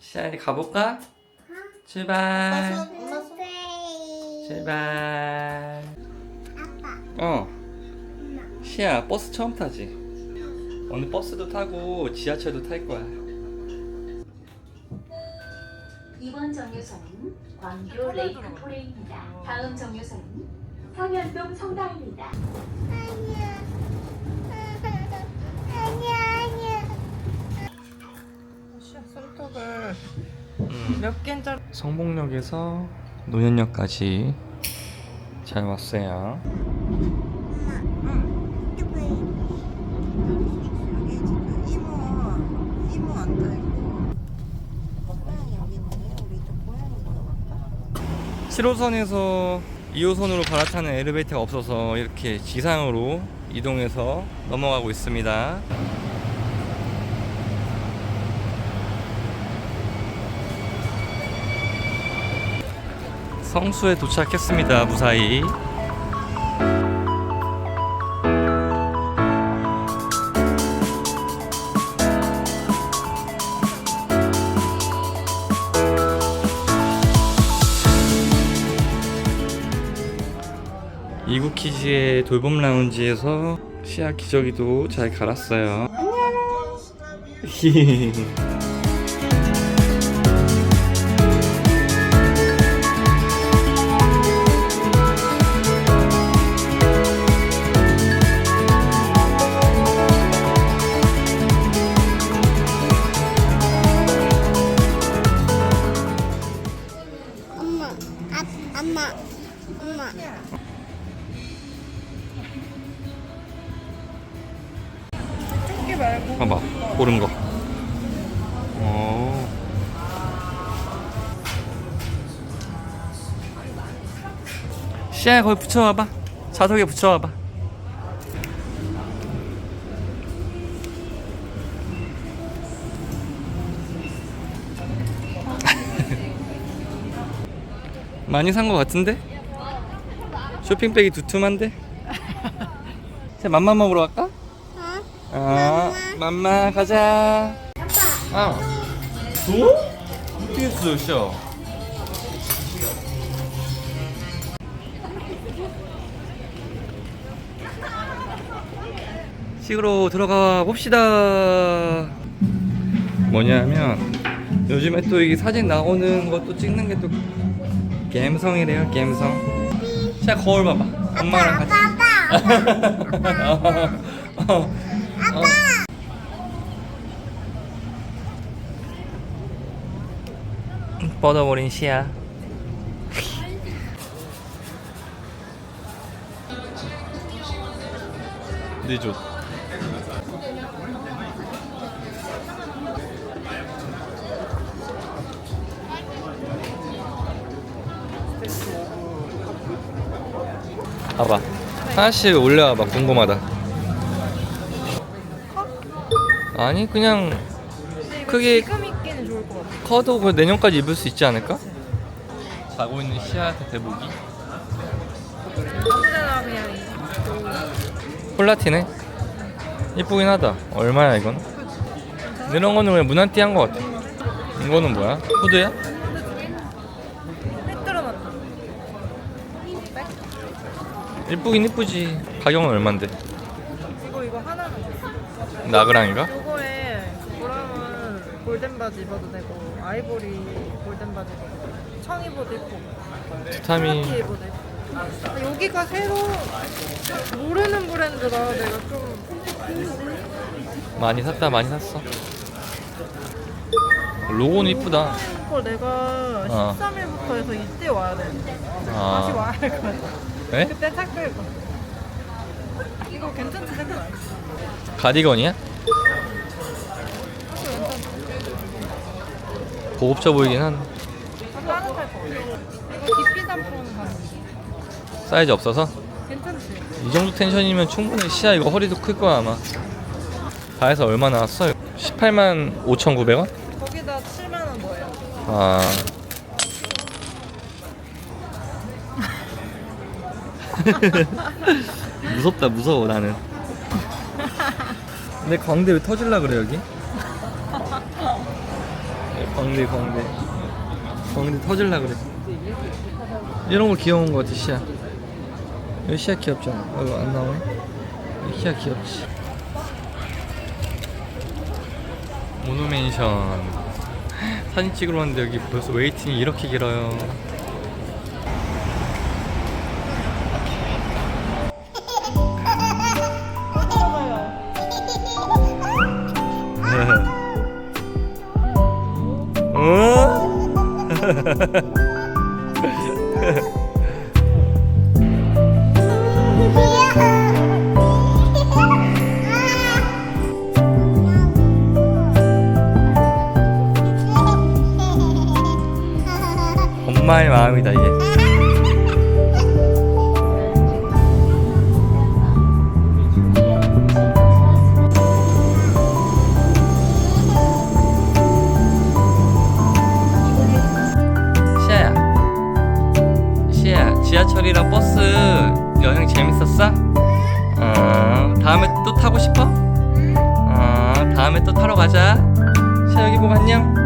시아이 가볼까? 출발. 엄마 손. 출발. 아빠. 어. 시아 버스 처음 타지? 오늘 버스도 타고 지하철도 탈 거야. 이번 정류소는 광교 레이크포레입니다. 다음 정류소는 성현동 성당입니다. 아니야. 아니야 아니야. 손톱을 음. 몇 개인지 성북역에서 노년역까지 잘 왔어요. 엄마. 응. 이거 여기 지금 이모 이모 앉아 있고 고양이 여기 있네 우리 좀 고양이 보러 갈까? 7호선에서 2호선으로 갈아타는 엘리베이터가 없어서 이렇게 지상으로 이동해서 넘어가고 있습니다. 성수에 도착했습니다. 무사히. 이구키즈의 돌봄 라운지에서 시야 기저귀도 잘 갈았어요. 엄마. 고른 거. 어. 시야 거기 붙여와봐. 자석에 붙여와봐. 많이 산 거 같은데? 쇼핑백이 두툼한데? 자, 맘마 먹으러 갈까? 어? 아, 맘마 가자. 아, 또? 어떻게 했어, 셔? 식으로 들어가 봅시다. 뭐냐면 요즘에 또 이 사진 나오는 것도 찍는 게또 갬성이래요, 갬성. 자, 거울 봐봐. 엄마랑 같이. 아빠. 어, 어. 뻗어버린 시야. 늦어. 봐봐. 하나씩 올려와봐. 궁금하다. 아니 그냥 크게 커도 그 내년까지 입을 수 있지 않을까? 자고 있는 시아한테 대보기 그냥 폴라티네 이쁘긴 하다 얼마야 이건? 이런 거는 왜 무난띠 한거 같아 이거는 뭐야? 후드야? 이쁘긴 이쁘지 가격은 얼만데? 이거 이거 하나는 나그랑인가? 요거에 브라운 골덴 바지 입어도 되고 아이보리 골덴 바지 입어도 되고 청 입어도 입고 입어도 입고. 아, 여기가 새로 모르는 브랜드라 내가 좀 많이 샀다 많이 샀어. 로고는 이쁘다. 이거 내가 어. 13일부터 해서 이때 와야 돼. 다시 아 와야 할것 같아. 에? 그때 살 거. 이거. 괜찮지? 생각 가디건이야? 고급져 보이긴 한 이거 가는 사이즈 없어서 괜찮지? 이 정도 텐션이면 충분히 시야 이거 허리도 클 거야 아마 다 해서 얼마 나왔어? 18만 5,900원? 거기다 7만 원 뭐예요? 아 무섭다 무서워 나는 근데 광대 왜 터질라 그래 여기? 광대 광대. 광대 터질라 그래. 이런 거 귀여운 거 같아 시야. 여기 시야 귀엽잖아. 어, 이거 안 나오네? 여기 시야 귀엽지. 모노멘션. 사진 찍으러 왔는데 여기 벌써 웨이팅이 이렇게 길어요 어? 엄마의 마음이다 이게 타고 싶어? 어 다음에 또 타러 가자. 여기 보고 안녕